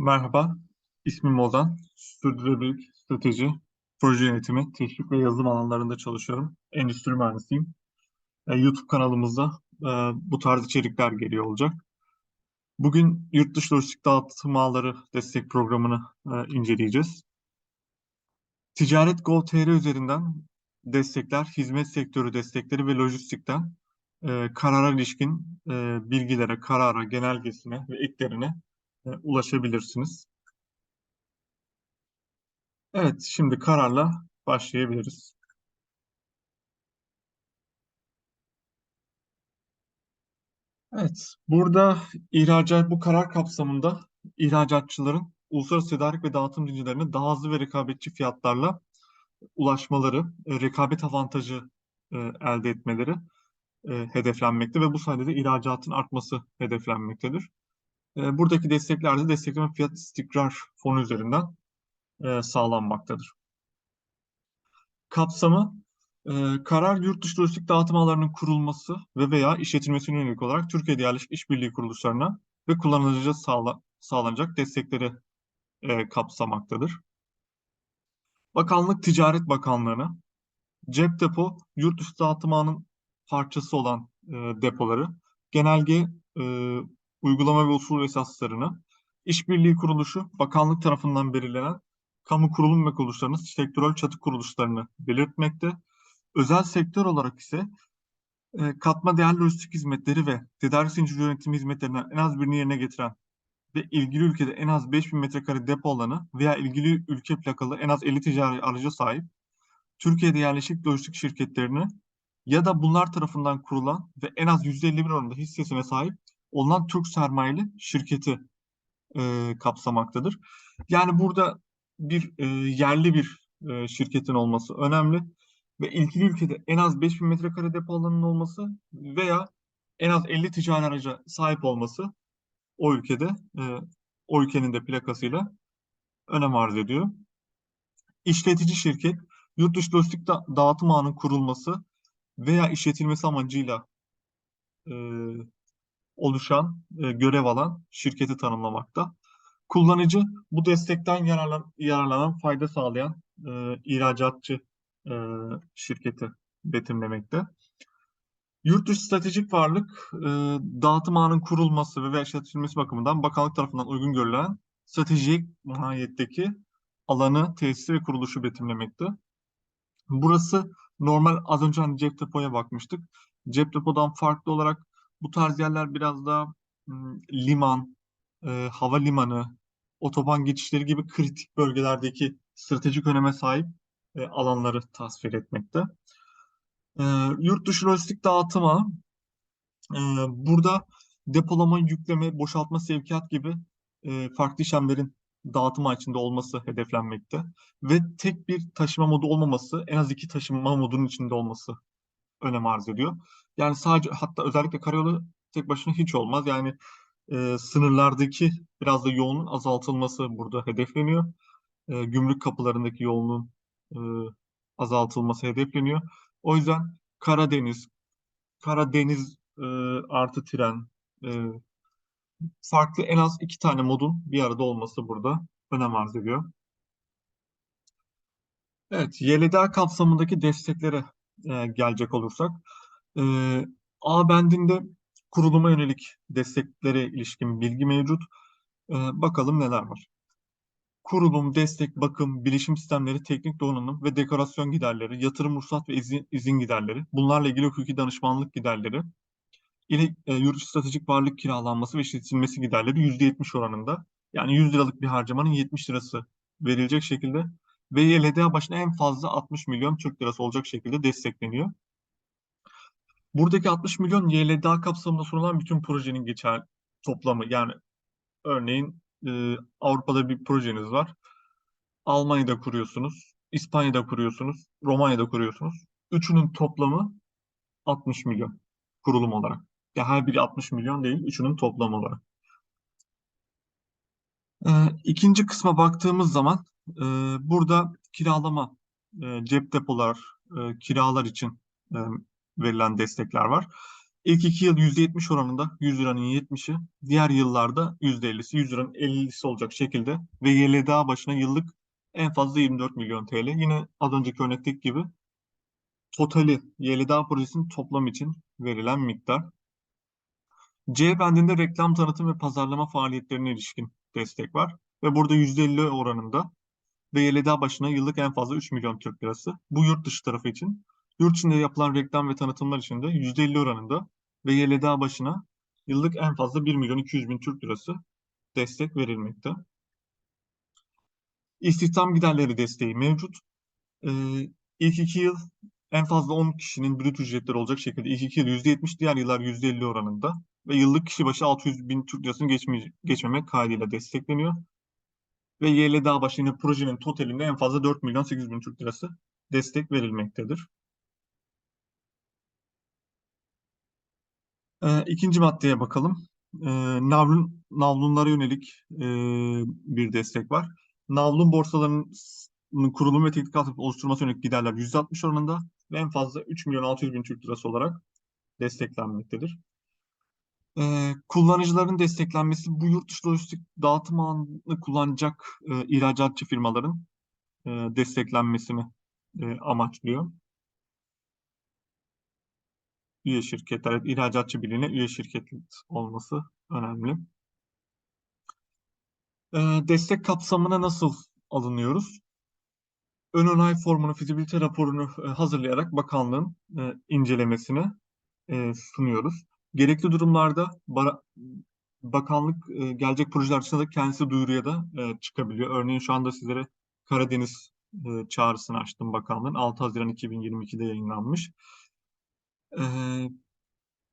Merhaba, ismim Ozan. Sürdürülebilirlik, strateji, proje yönetimi, teşvik ve yazılım alanlarında çalışıyorum. Endüstri mühendisiyim. E, YouTube kanalımızda e, bu tarz içerikler geliyor olacak. Bugün yurt dışı lojistik dağıtım ağları destek programını e, inceleyeceğiz. Ticaret Gov.tr üzerinden destekler, hizmet sektörü destekleri ve lojistikten karara ilişkin bilgilere, karara, genelgesine ve eklerine e, ulaşabilirsiniz. Evet, şimdi kararla başlayabiliriz. Evet, burada ihracat bu karar kapsamında ihracatçıların uluslararası tedarik ve dağıtım zincirlerine daha hızlı ve rekabetçi fiyatlarla ulaşmaları, e, rekabet avantajı e, elde etmeleri e, hedeflenmekte ve bu sayede de ihracatın artması hedeflenmektedir. E, buradaki destekler de destekleme fiyat istikrar fonu üzerinden e, sağlanmaktadır. Kapsamı e, karar yurt dışı lojistik dağıtım ağlarının kurulması ve veya işletilmesine yönelik olarak Türkiye'de yerleşik işbirliği kuruluşlarına ve kullanıcıya sağla, sağlanacak destekleri e, kapsamaktadır. Bakanlık Ticaret Bakanlığı'na cep depo yurt dışı dağıtım ağının parçası olan e, depoları, genelge e, uygulama ve usul esaslarını, işbirliği kuruluşu bakanlık tarafından belirlenen kamu kurulum ve kuruluşlarının sektörel çatı kuruluşlarını belirtmekte. Özel sektör olarak ise e, katma değerli lojistik hizmetleri ve tedarik zinciri yönetimi hizmetlerinden en az birini yerine getiren ve ilgili ülkede en az 5000 metrekare depo alanı veya ilgili ülke plakalı en az 50 ticari aracı sahip Türkiye'de yerleşik lojistik şirketlerini ya da bunlar tarafından kurulan ve en az %51 oranında hissesine sahip olunan Türk sermayeli şirketi e, kapsamaktadır. Yani burada bir e, yerli bir e, şirketin olması önemli ve ilgili ülkede en az 5000 metrekare depo alanının olması veya en az 50 ticari araca sahip olması o ülkede e, o ülkenin de plakasıyla önem arz ediyor. İşletici şirket yurt dışı lojistik da dağıtım ağının kurulması veya işletilmesi amacıyla e, oluşan, e, görev alan şirketi tanımlamakta. Kullanıcı bu destekten yararlan, yararlanan, fayda sağlayan e, ihracatçı e, şirketi betimlemekte. Yurt dışı stratejik varlık e, dağıtım ağının kurulması ve işletilmesi bakımından bakanlık tarafından uygun görülen stratejik mahiyetteki alanı, tesisi ve kuruluşu betimlemekte. Burası normal az önce hani cep depoya bakmıştık. Cep depodan farklı olarak bu tarz yerler biraz daha liman, e, havalimanı, otoban geçişleri gibi kritik bölgelerdeki stratejik öneme sahip e, alanları tasvir etmekte. E, yurt dışı lojistik dağıtıma e, burada depolama, yükleme, boşaltma, sevkiyat gibi e, farklı işlemlerin dağıtım içinde olması hedeflenmekte ve tek bir taşıma modu olmaması, en az iki taşıma modunun içinde olması önem arz ediyor. Yani sadece hatta özellikle karayolu tek başına hiç olmaz. Yani e, sınırlardaki biraz da yoğunluğun azaltılması burada hedefleniyor. E, gümrük kapılarındaki yoğunluğun e, azaltılması hedefleniyor. O yüzden Karadeniz, Karadeniz e, artı tren, e, farklı en az iki tane modun bir arada olması burada önem arz ediyor. Evet, YLDA kapsamındaki desteklere e, gelecek olursak, e, A bendinde kuruluma yönelik desteklere ilişkin bilgi mevcut. E, bakalım neler var. Kurulum, destek, bakım, bilişim sistemleri, teknik donanım ve dekorasyon giderleri, yatırım ruhsat ve izin, izin giderleri, bunlarla ilgili hukuki danışmanlık giderleri, ile e, yurt stratejik varlık kiralanması ve işletilmesi giderleri %70 oranında. Yani 100 liralık bir harcamanın 70 lirası verilecek şekilde ve YLDA başına en fazla 60 milyon Türk lirası olacak şekilde destekleniyor. Buradaki 60 milyon YLDA kapsamında sunulan bütün projenin geçer toplamı. Yani örneğin e, Avrupa'da bir projeniz var. Almanya'da kuruyorsunuz, İspanya'da kuruyorsunuz, Romanya'da kuruyorsunuz. Üçünün toplamı 60 milyon kurulum olarak. Ya her biri 60 milyon değil, üçünün toplamı olarak. Ee, ikinci kısma baktığımız zaman e, burada kiralama, e, cep depolar, e, kiralar için e, verilen destekler var. İlk iki yıl %70 oranında 100 liranın 70'i, diğer yıllarda %50'si, 100 liranın 50'si olacak şekilde ve YLDA başına yıllık en fazla 24 milyon TL. Yine az önceki örnekteki gibi totali YLDA projesinin toplam için verilen miktar. C bendinde reklam tanıtım ve pazarlama faaliyetlerine ilişkin destek var. Ve burada %50 oranında ve YLDA başına yıllık en fazla 3 milyon Türk lirası. Bu yurt dışı tarafı için. Yurt içinde yapılan reklam ve tanıtımlar için de %50 oranında ve YLDA başına yıllık en fazla 1 milyon 200 bin Türk lirası destek verilmekte. İstihdam giderleri desteği mevcut. Ee, ilk iki yıl en fazla 10 kişinin brüt ücretleri olacak şekilde ilk iki yıl %70, diğer yıllar %50 oranında ve yıllık kişi başı 600 bin Türk lirasını geçme, geçmemek kaydıyla destekleniyor. Ve YLDA başı yine projenin totalinde en fazla 4 milyon 800 bin Türk lirası destek verilmektedir. Ee, ikinci maddeye bakalım. Ee, navlun, navlunlara yönelik e, bir destek var. Navlun borsalarının kurulum ve teknik altyapı oluşturması yönelik giderler %60 oranında ve en fazla 3 milyon 600 bin Türk lirası olarak desteklenmektedir. Ee, kullanıcıların desteklenmesi bu yurt dışı lojistik dağıtım ağını kullanacak e, ihracatçı firmaların e, desteklenmesini e, amaçlıyor. Üye şirketler, ihracatçı birliğine üye şirket olması önemli. E, destek kapsamına nasıl alınıyoruz? Ön onay formunu, fizibilite raporunu e, hazırlayarak bakanlığın e, incelemesini e, sunuyoruz. Gerekli durumlarda bara, bakanlık e, gelecek projeler dışında da kendisi duyuruya da e, çıkabiliyor. Örneğin şu anda sizlere Karadeniz e, çağrısını açtım bakanlığın. 6 Haziran 2022'de yayınlanmış. E,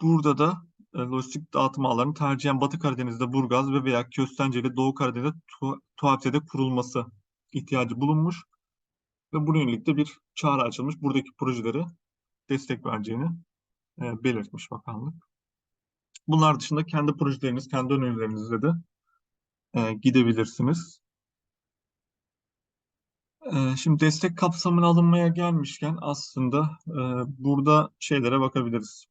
burada da e, lojistik dağıtım ağlarının tercihen Batı Karadeniz'de Burgaz ve veya Köstence'de Doğu Karadeniz'de tu Tuhabse'de kurulması ihtiyacı bulunmuş. Ve bunun yönelik de bir çağrı açılmış. Buradaki projelere destek vereceğini e, belirtmiş bakanlık. Bunlar dışında kendi projeleriniz, kendi önerilerinizle de e, gidebilirsiniz. E, şimdi destek kapsamına alınmaya gelmişken aslında e, burada şeylere bakabiliriz.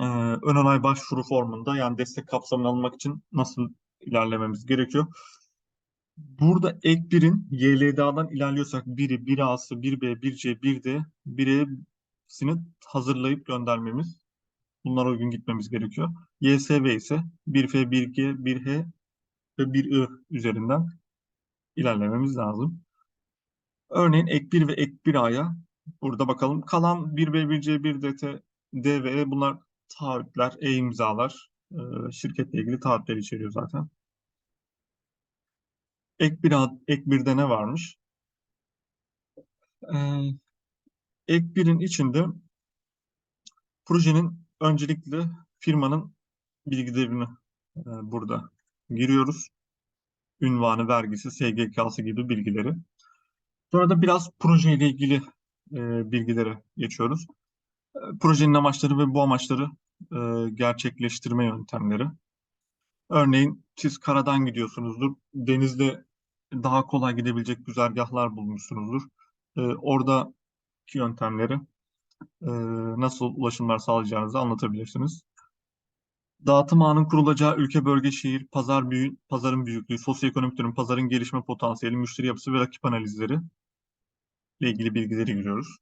E, ön onay başvuru formunda yani destek kapsamına alınmak için nasıl ilerlememiz gerekiyor? Burada ek 1'in YLDA'dan ilerliyorsak 1'i, 1A'sı, 1B, 1C, 1D, 1E'sini hazırlayıp göndermemiz Bunlara uygun gitmemiz gerekiyor. YSV ise 1F, 1G, 1H ve 1I üzerinden ilerlememiz lazım. Örneğin ek 1 ve ek 1A'ya burada bakalım. Kalan 1B, 1C, 1DT, D ve E bunlar taahhütler, e, şirketle ilgili taahhütler içeriyor zaten. Ek 1, ek 1'de ne varmış? Ee, ek 1'in içinde projenin öncelikle firmanın bilgilerini e, burada giriyoruz. Ünvanı, vergisi, SGK'sı gibi bilgileri. Sonra da biraz projeyle ilgili e, bilgilere geçiyoruz. E, projenin amaçları ve bu amaçları e, gerçekleştirme yöntemleri. Örneğin siz karadan gidiyorsunuzdur. Denizde daha kolay gidebilecek güzergahlar bulmuşsunuzdur. E, oradaki yöntemleri e, nasıl ulaşımlar sağlayacağınızı anlatabilirsiniz. Dağıtım ağının kurulacağı ülke, bölge, şehir, pazar büyü, pazarın büyüklüğü, sosyoekonomik durum, pazarın gelişme potansiyeli, müşteri yapısı ve rakip analizleri ile ilgili bilgileri giriyoruz.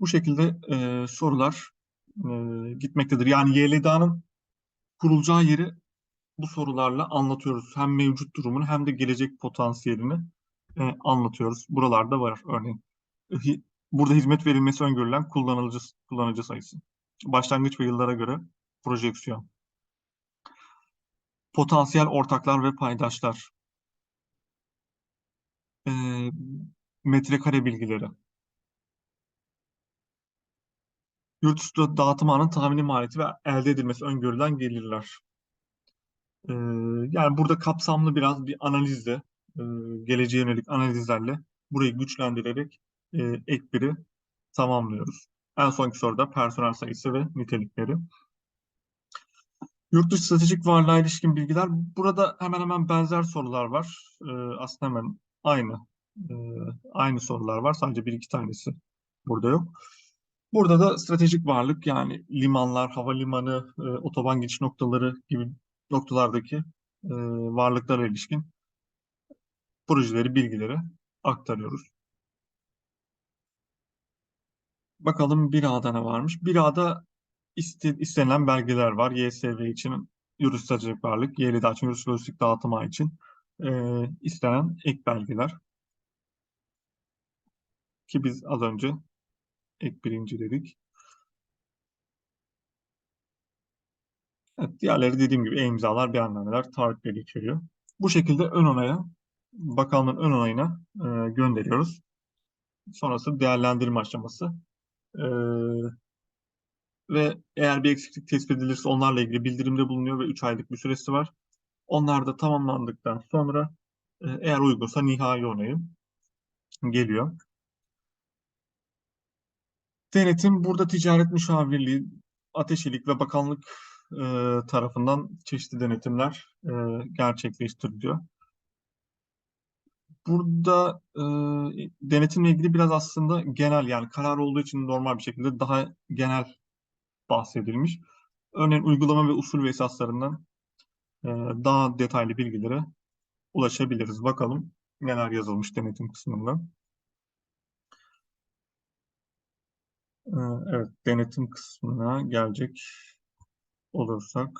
Bu şekilde e, sorular e, gitmektedir. Yani YLDA'nın kurulacağı yeri bu sorularla anlatıyoruz. Hem mevcut durumunu hem de gelecek potansiyelini e, anlatıyoruz. Buralarda var örneğin. Burada hizmet verilmesi öngörülen kullanıcı, kullanıcı sayısı. Başlangıç ve yıllara göre projeksiyon. Potansiyel ortaklar ve paydaşlar. E, metrekare bilgileri. Yurt dışı dağıtım tahmini maliyeti ve elde edilmesi öngörülen gelirler. E, yani burada kapsamlı biraz bir analizle, e, geleceğe yönelik analizlerle burayı güçlendirerek e, ek biri tamamlıyoruz. En sonki soruda personel sayısı ve nitelikleri. Yurt dışı stratejik varlığa ilişkin bilgiler. Burada hemen hemen benzer sorular var. E, aslında hemen aynı. E, aynı sorular var. Sadece bir iki tanesi burada yok. Burada da stratejik varlık yani limanlar, havalimanı, e, otoban geçiş noktaları gibi noktalardaki e, varlıklara ilişkin projeleri, bilgileri aktarıyoruz. Bakalım 1A'da ne varmış? 1A'da iste, istenilen belgeler var. YSV için stratejik varlık, YLD için yurt lojistik dağıtım ağı için e, istenen ek belgeler. Ki biz az önce ek birinci dedik. Evet, diğerleri dediğim gibi e-imzalar, beyannamener, taahhütleri içeriyor. Bu şekilde ön onaya, bakanlığın ön onayına e, gönderiyoruz. Sonrası değerlendirme aşaması. E, ve eğer bir eksiklik tespit edilirse onlarla ilgili bildirimde bulunuyor ve 3 aylık bir süresi var. Onlar da tamamlandıktan sonra e, eğer uygunsa nihai onayım geliyor. Denetim burada ticaret müşavirliği, ateşilik ve bakanlık e, tarafından çeşitli denetimler e, gerçekleştiriliyor. Burada e, denetimle ilgili biraz aslında genel yani karar olduğu için normal bir şekilde daha genel bahsedilmiş. Örneğin uygulama ve usul ve esaslarından e, daha detaylı bilgilere ulaşabiliriz. Bakalım neler yazılmış denetim kısmında. E, evet, denetim kısmına gelecek olursak.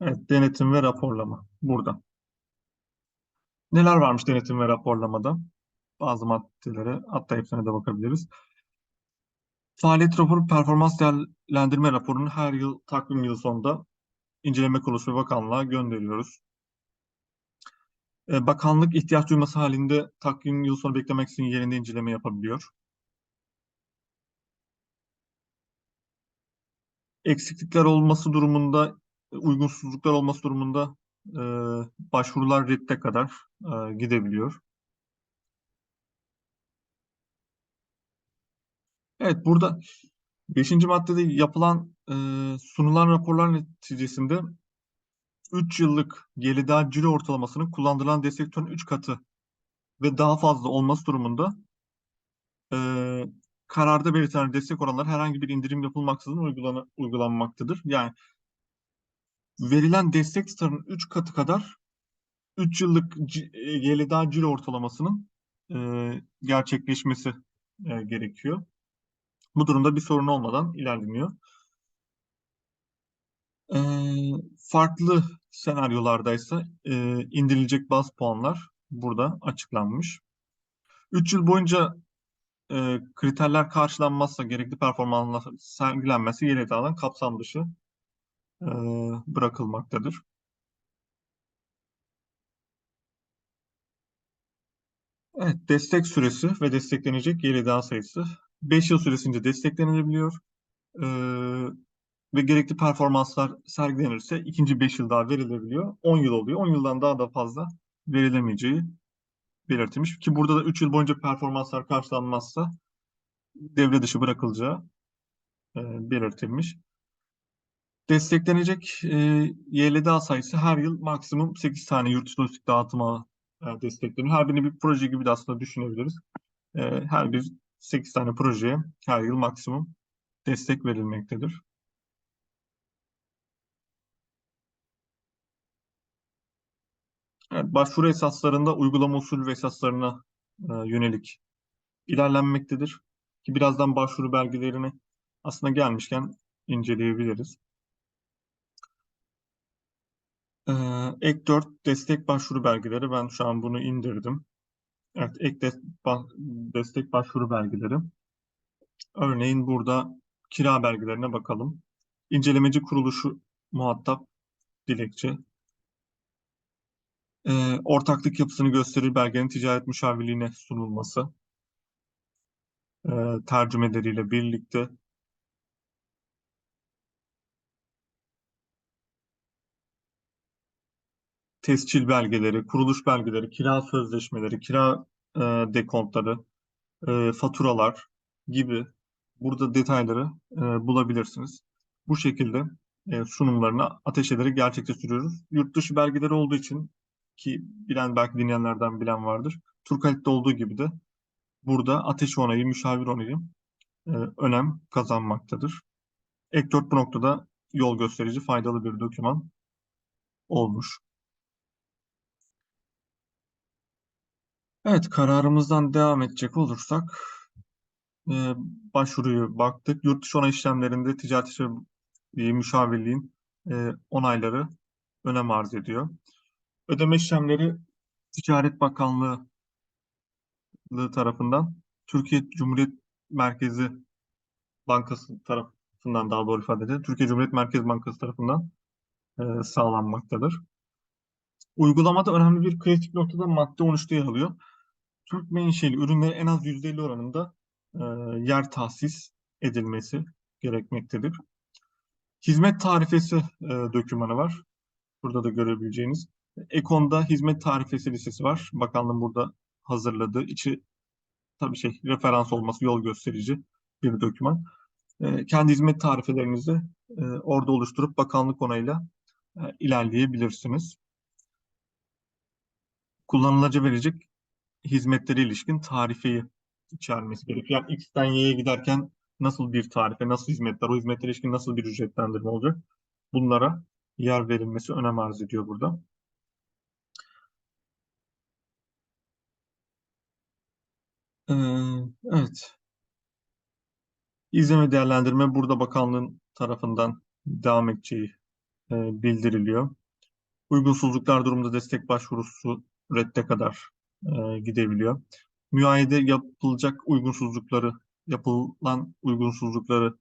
Evet, denetim ve raporlama burada. Neler varmış denetim ve raporlamada? Bazı maddelere, hatta hepsine de bakabiliriz. Faaliyet raporu, performans değerlendirme raporunu her yıl takvim yılı sonunda inceleme kuruluşu ve bakanlığa gönderiyoruz. Ee, bakanlık ihtiyaç duyması halinde takvim yıl sonu beklemek için yerinde inceleme yapabiliyor. Eksiklikler olması durumunda, uygunsuzluklar olması durumunda e, başvurular redde kadar e, gidebiliyor. Evet, burada beşinci maddede yapılan e, sunulan raporlar neticesinde 3 yıllık gelidar ciro ortalamasının kullanılan destek tutarının 3 katı ve daha fazla olması durumunda e, kararda belirtilen destek oranları herhangi bir indirim yapılmaksızın uygulana, uygulanmaktadır. Yani verilen destek tutarının 3 katı kadar 3 yıllık gelidar ciro ortalamasının e, gerçekleşmesi e, gerekiyor. Bu durumda bir sorun olmadan ilerleniyor. E, farklı senaryolardaysa e, indirilecek baz puanlar burada açıklanmış. 3 yıl boyunca e, kriterler karşılanmazsa, gerekli performanslar sergilenmezse yeni alan kapsam dışı e, bırakılmaktadır. Evet, destek süresi ve desteklenecek daha sayısı 5 yıl süresince desteklenilebiliyor. Ee, ve gerekli performanslar sergilenirse ikinci 5 yıl daha verilebiliyor. 10 yıl oluyor. 10 yıldan daha da fazla verilemeyeceği belirtilmiş. Ki burada da 3 yıl boyunca performanslar karşılanmazsa devre dışı bırakılacağı e, belirtilmiş. Desteklenecek e, YLDA sayısı her yıl maksimum 8 tane yurt dışı lojistik dağıtıma e, destekleniyor. Her birini bir proje gibi de aslında düşünebiliriz. E, her bir 8 tane projeye her yıl maksimum destek verilmektedir. Evet, başvuru esaslarında uygulama usulü ve esaslarına e, yönelik ilerlenmektedir. Ki birazdan başvuru belgelerini aslında gelmişken inceleyebiliriz. Ee, ek 4 destek başvuru belgeleri. Ben şu an bunu indirdim. Evet, ek de destek başvuru belgeleri. Örneğin burada kira belgelerine bakalım. İncelemeci kuruluşu muhatap dilekçe. Ee, ortaklık yapısını gösterir belgenin ticaret müşavirliğine sunulması. Ee, tercümeleriyle birlikte tescil belgeleri, kuruluş belgeleri, kira sözleşmeleri, kira e, dekontları, e, faturalar gibi burada detayları e, bulabilirsiniz. Bu şekilde e, sunumlarını ateş ederek gerçekleştiriyoruz. Yurt dışı belgeleri olduğu için ki bilen belki dinleyenlerden bilen vardır. Turkalit'te olduğu gibi de burada ateş onayı, müşavir onayı e, önem kazanmaktadır. Ek 4 bu noktada yol gösterici faydalı bir doküman olmuş. Evet, kararımızdan devam edecek olursak e, başvuruyu baktık. Yurt dışı onay işlemlerinde ticaret işi müşavirliğin e, onayları önem arz ediyor. Ödeme işlemleri Ticaret Bakanlığı tarafından Türkiye Cumhuriyet Merkezi Bankası tarafından daha doğru ifade edilir. Türkiye Cumhuriyet Merkez Bankası tarafından e, sağlanmaktadır. Uygulamada önemli bir kritik noktada madde 13'te yer alıyor. Türk menşeli ürünlere en az %50 oranında e, yer tahsis edilmesi gerekmektedir. Hizmet tarifesi e, dokümanı var. Burada da görebileceğiniz. Ekon'da hizmet tarifesi listesi var. Bakanlığın burada hazırladığı. içi tabii şey referans olması yol gösterici bir doküman. E, kendi hizmet tarifelerinizi e, orada oluşturup bakanlık onayıyla e, ilerleyebilirsiniz. Kullanılaca verecek hizmetlere ilişkin tarifeyi içermesi gerekiyor. Yani X'ten Y'ye giderken nasıl bir tarife, nasıl hizmetler, o hizmetlere ilişkin nasıl bir ücretlendirme olacak? Bunlara yer verilmesi önem arz ediyor burada. Ee, evet. İzleme değerlendirme burada bakanlığın tarafından devam edeceği e, bildiriliyor. Uygunsuzluklar durumunda destek başvurusu redde kadar e, gidebiliyor. Müayede yapılacak uygunsuzlukları, yapılan uygunsuzlukları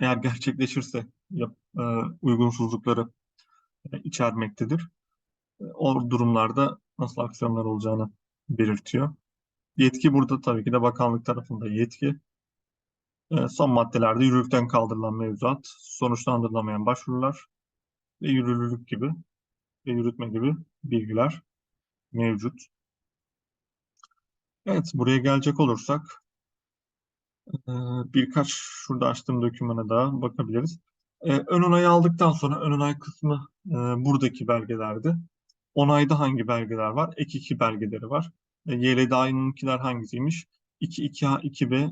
eğer gerçekleşirse yap, e, uygunsuzlukları e, içermektedir. E, o durumlarda nasıl aksiyonlar olacağını belirtiyor. Yetki burada tabii ki de bakanlık tarafında yetki. E, son maddelerde yürürlükten kaldırılan mevzuat, sonuçlandırılamayan başvurular ve yürürlülük gibi ve yürütme gibi bilgiler mevcut. Evet, buraya gelecek olursak birkaç şurada açtığım dokümana da bakabiliriz. Ön onayı aldıktan sonra ön onay kısmı buradaki belgelerde. Onayda hangi belgeler var? Ek 2 belgeleri var. YLDA'nınkiler hangisiymiş? 2, 2A, 2B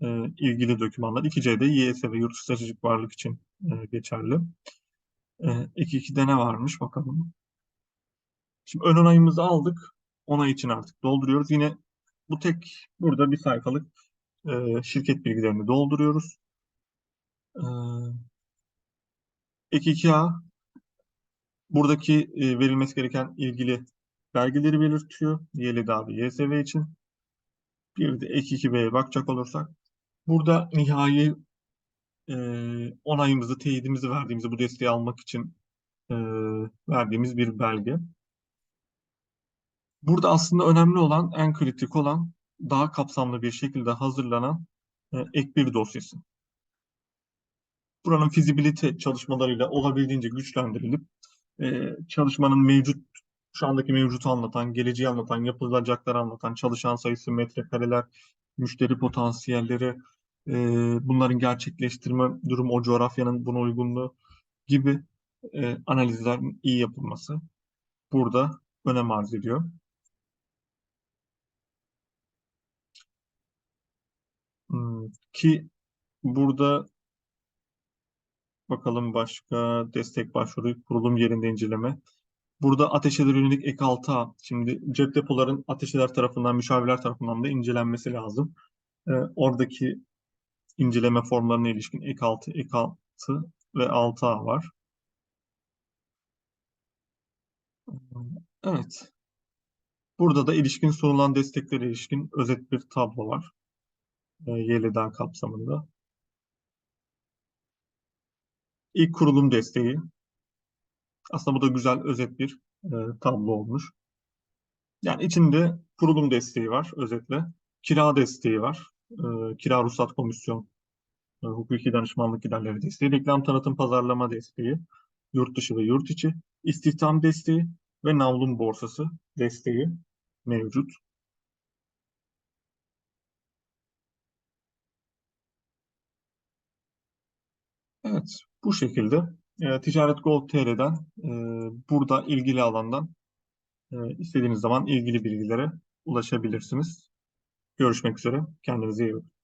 e, ilgili dokümanlar. 2C'de YS ve yurt stratejik varlık için geçerli. Ek 2'de ne varmış bakalım. Şimdi ön onayımızı aldık. Onay için artık dolduruyoruz. Yine bu tek burada bir sayfalık e, şirket bilgilerini dolduruyoruz. E, ek 2A buradaki e, verilmesi gereken ilgili belgeleri belirtiyor. YLDA ve YSV için. Bir de ek 2B'ye bakacak olursak burada nihai e, onayımızı, teyidimizi verdiğimizi bu desteği almak için e, verdiğimiz bir belge. Burada aslında önemli olan, en kritik olan daha kapsamlı bir şekilde hazırlanan e, ek bir dosyası. Buranın fizibilite çalışmalarıyla olabildiğince güçlendirilip e, çalışmanın mevcut şu andaki mevcutu anlatan, geleceği anlatan, yapılacakları anlatan, çalışan sayısı, metrekareler, müşteri potansiyelleri, e, bunların gerçekleştirme durumu, o coğrafyanın buna uygunluğu gibi e, analizlerin iyi yapılması burada önem arz ediyor. Ki burada bakalım başka destek başvuru, kurulum yerinde inceleme. Burada ateşeler yönelik ek 6A. Şimdi cep depoların ateşeler tarafından, müşavirler tarafından da incelenmesi lazım. Ee, oradaki inceleme formlarına ilişkin ek 6, ek 6 ve 6A var. Evet. Burada da ilişkin sunulan desteklere ilişkin özet bir tablo var. E, YLDA kapsamında. İlk kurulum desteği. Aslında bu da güzel özet bir e, tablo olmuş. Yani içinde kurulum desteği var özetle. Kira desteği var. E, kira ruhsat komisyon, e, hukuki danışmanlık giderleri desteği, reklam tanıtım pazarlama desteği, yurt dışı ve yurt içi, istihdam desteği ve navlun borsası desteği mevcut. Evet, bu şekilde e, Ticaret Gov.tr'den e, burada ilgili alandan e, istediğiniz zaman ilgili bilgilere ulaşabilirsiniz. Görüşmek üzere. Kendinize iyi bakın.